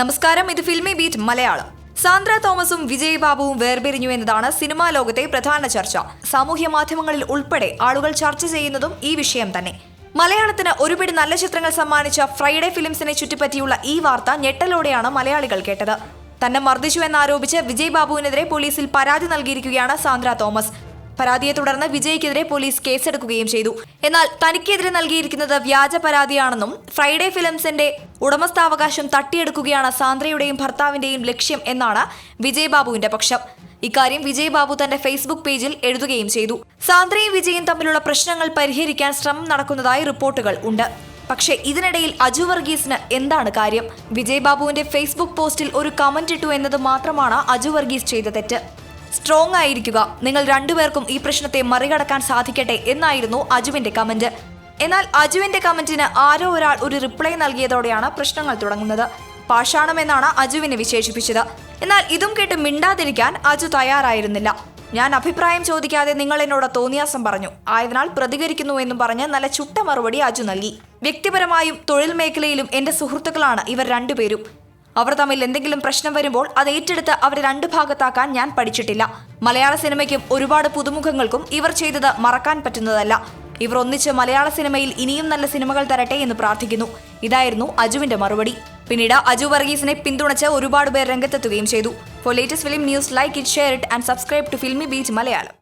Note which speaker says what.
Speaker 1: നമസ്കാരം ഇത് filmy beat Malayalam. Sandra തോമസും വിജയ് ബാബുവും വേർപിരിഞ്ഞു എന്നതാണ് സിനിമാ ലോകത്തെ പ്രധാന ചർച്ച. സാമൂഹ്യ മാധ്യമങ്ങളിൽ ഉൾപ്പെടെ ആളുകൾ ചർച്ച ചെയ്യുന്നതും ഈ വിഷയം തന്നെ. മലയാളത്തിന് ഒരുപിടി നല്ല ചിത്രങ്ങൾ സമ്മാനിച്ച ഫ്രൈഡേ ഫിലിംസിനെ ചുറ്റിപ്പറ്റിയുള്ള ഈ വാർത്ത ഞെട്ടലോടെയാണ് മലയാളികൾ കേട്ടത്. തന്നെ മർദ്ദിച്ചു എന്നാരോപിച്ച് വിജയ് ബാബുവിനെതിരെ പോലീസിൽ പരാതി നൽകിയിരിക്കുകയാണ് സാന്ദ്ര തോമസ്. പരാതിയെ തുടർന്ന് വിജയ്ക്കെതിരെ പോലീസ് കേസെടുക്കുകയും ചെയ്തു. എന്നാൽ തനിക്കെതിരെ നൽകിയിരിക്കുന്നത് വ്യാജ പരാതിയാണെന്നും ഫ്രൈഡേ ഫിലിംസിന്റെ ഉടമസ്ഥാവകാശം തട്ടിയെടുക്കുകയാണ് സാന്ദ്രയുടെയും ഭർത്താവിന്റെയും ലക്ഷ്യം എന്നാണ് വിജയ് ബാബുവിന്റെ പക്ഷം. ഇക്കാര്യം വിജയ് ബാബു തന്റെ ഫേസ്ബുക്ക് പേജിൽ എഴുതുകയും ചെയ്തു. സാന്ദ്രയും വിജയും തമ്മിലുള്ള പ്രശ്നങ്ങൾ പരിഹരിക്കാൻ ശ്രമം നടക്കുന്നതായി റിപ്പോർട്ടുകൾ ഉണ്ട്. പക്ഷേ ഇതിനിടയിൽ അജു വർഗീസിന് എന്താണ് കാര്യം? വിജയ് ബാബുവിന്റെ ഫേസ്ബുക്ക് പോസ്റ്റിൽ ഒരു കമന്റ് ഇട്ടു എന്നത് മാത്രമാണ് അജു വർഗീസ് ചെയ്ത തെറ്റ്. സ്ട്രോങ് ആയിരിക്കുക. നിങ്ങൾ രണ്ടുപേർക്കും ഈ പ്രശ്നത്തെ മറികടക്കാൻ സാധിക്കട്ടെ എന്നായിരുന്നു അജുവിന്റെ കമന്റ് എന്നാൽ അജുവിന്റെ കമന്റിന് ആരോ ഒരാൾ ഒരു റിപ്ലൈ നൽകിയതോടെയാണ് പ്രശ്നങ്ങൾ തുടങ്ങുന്നത്. പാഷാണമെന്നാണ് അജുവിനെ വിശേഷിപ്പിച്ചത്. എന്നാൽ ഇതും കേട്ട് മിണ്ടാതിരിക്കാൻ അജു തയ്യാറായിരുന്നില്ല. ഞാൻ അഭിപ്രായം ചോദിക്കാതെ നിങ്ങൾ എന്നോട് തോന്നിയാസം പറഞ്ഞു. ആയതിനാൽ പ്രതികരിക്കുന്നു എന്നും പറഞ്ഞ് നല്ല ചുട്ട മറുപടി അജു നൽകി. വ്യക്തിപരമായും തൊഴിൽ മേഖലയിലും എന്റെ സുഹൃത്തുക്കളാണ് ഇവർ രണ്ടുപേരും. അവർ തമ്മിൽ എന്തെങ്കിലും പ്രശ്നം വരുമ്പോൾ അത് ഏറ്റെടുത്ത് അവരെ രണ്ട് ഭാഗത്താക്കാൻ ഞാൻ പഠിച്ചിട്ടില്ല. മലയാള സിനിമയ്ക്കും ഒരുപാട് പുതുമുഖങ്ങൾക്കും ഇവർ ചെയ്തത് മറക്കാൻ പറ്റുന്നതല്ല. ഇവർ ഒന്നിച്ച് മലയാള സിനിമയിൽ ഇനിയും നല്ല സിനിമകൾ തരട്ടെ എന്ന് പ്രാർത്ഥിക്കുന്നു. ഇതായിരുന്നു അജുവിന്റെ മറുപടി. പിന്നീട് അജു വർഗീസിനെ പിന്തുണച്ച് ഒരുപാട് പേർ രംഗത്തെത്തുകയും ചെയ്തു. For latest film news like it share it and subscribe to Filmibeat Malayalam